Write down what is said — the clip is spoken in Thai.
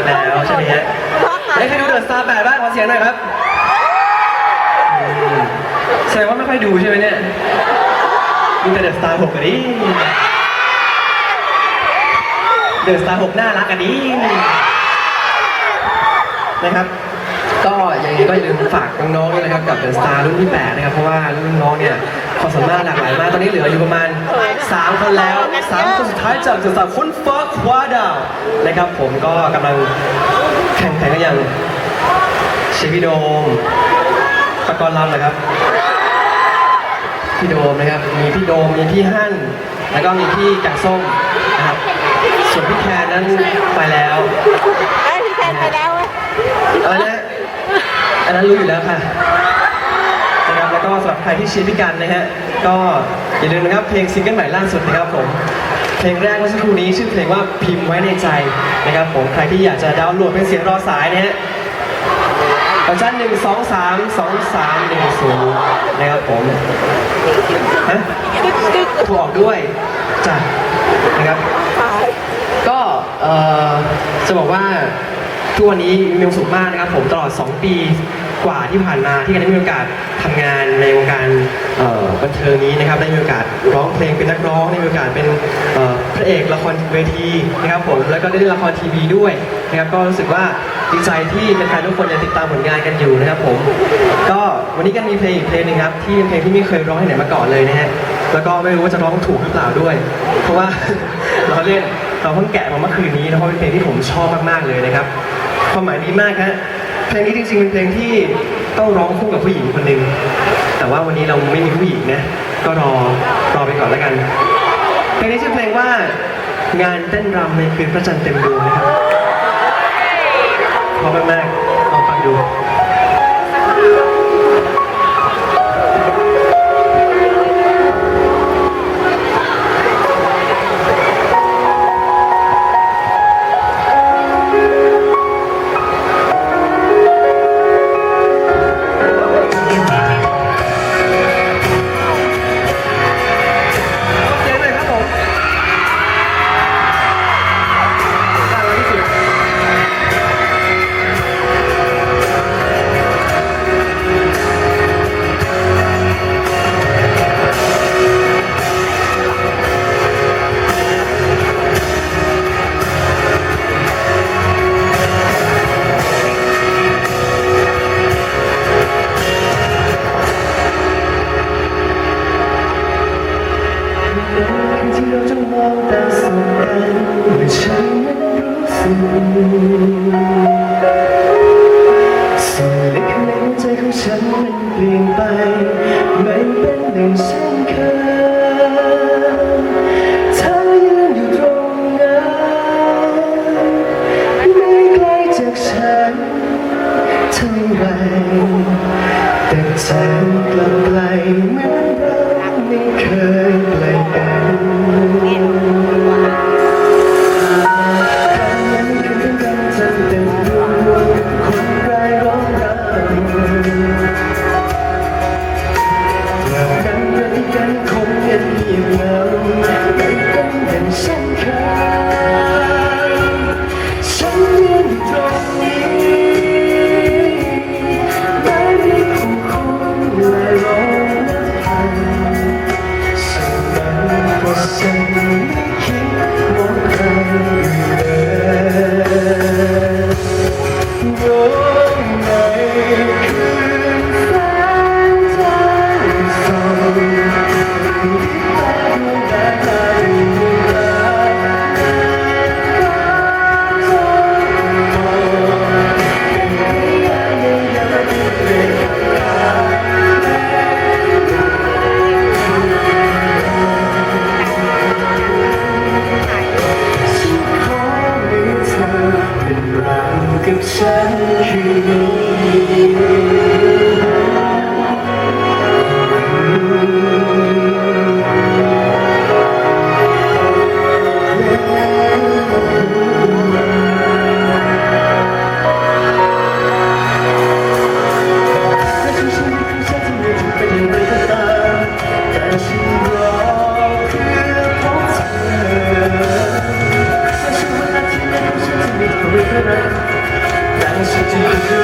ร์แปดมาแล้วใช่ไหมฮะได้ใครดูเดอะสตาร์แปดบ้างขอเสียงหน่อยครับอืมแสดงว่าไม่ค่อยดูใช่ไหมเนี่ยดูแต่เดอะสตาร์หกอันนี้เดอะสตาร์หกน่ารักอันนี้นะครับก็ยังไงก็อย่าลืมฝากน้องๆด้วยนะครับกับเดอะสตาร์รุ่นที่8นะครับเพราะว่ารุ่นน้องเนี่ยความสามารถหลากหลายมากตอนนี้เหลืออยู่ประมาณ 3คนแล้ว3คนสุดท้ายจากเดอะสตาร์คนฟ้าคว้าดาวนะครับ ผมก็กำลังแข่งขันกันอย่างเชฟพี่โดมปกรณ์ลำนะครับ พี่โดมนะครับ มีพี่โดมมีพี่ฮั่นแล้วก็มีพี่แกงส้มนะครับส่วนพี่แคนนั้นไปแล้วไอ้พี่แทนไปแล้วเว้ยอะไรนะอันนั้นรู้อยู่แล้วค่ะนะครับแล้ว ก็สำหรับใครที่เชียร์พี่กันนะฮะก็อย่าลืมนะครับเพลงซิงเกิลใหม่ล่าสุดนะครับผมเพลงแรกเมื่อสักครู่นี้ชื่อเพลงว่าพิมพ์ไว้ในใจนะครับผมใครที่อยากจะดาวน์โหลดเป็นเสียงรอสายนะฮะเวอร์ชันหนึ่งสองสามสองสามหนึ่งศูนย์นะครับผมฮะถูกออกด้วยจ้ะนะครับ ก็เอ่อจะบอกว่าทุกวันนี้มีความสุขมากนะครับผมตลอด 2 ปี กว่าที่ผ่านมาที่กันได้มีโอกาสทำงานในวงการบันเทิงนี้นะครับได้มีโอกาสร้องเพลงเป็นนักร้องได้มีโอกาสเป็นพระเอกละครเวทีนะครับผมแล้วก็ได้เล่นละครทีวีด้วยนะครับก็รู้สึกว่าดีใจที่แฟนๆทุกคนยังติดตามผลงานกันอยู่นะครับผมก็วันนี้กันมีเพลงอีกเพลงนึงครับที่เป็นเพลงที่ไม่เคยร้องให้ไหนมาก่อนเลยนะฮะแล้วก็ไม่รู้ว่าจะร้องถูกหรือเปล่าด้วย เพราะว่าเราเล่นเราเพิ่งแกะมาเมื่อคืนนี้นะเพราะเป็นเพลงที่ผมชอบมากๆเลยนะครับความหมายดีมากฮะ เพลงนี้จริงๆเป็นเพลงที่ต้องร้องคู่กับผู้หญิงคนหนึ่งแต่ว่าวันนี้เราไม่มีผู้หญิงนะ ก็รอรอไปก่อนแล้วกัน เพลงนี้ชื่อเพลงว่างานเต้นรำในคืนพระจันทร์เต็มดวงนะครับเพราะมากๆลองฟังดู ที่เราจะมองตาสบกันเมื่อฉันนั้นรู้สึกสิ่งเล็กในหัวใจของฉันมันเปลี่ยนไป ไม่เป็นดังเช่นเคยเธอยืนอยู่ตรงนั้นไม่ไกลจากฉันเท่าไรแต่ใจกลับไกลเหมื กับ แต่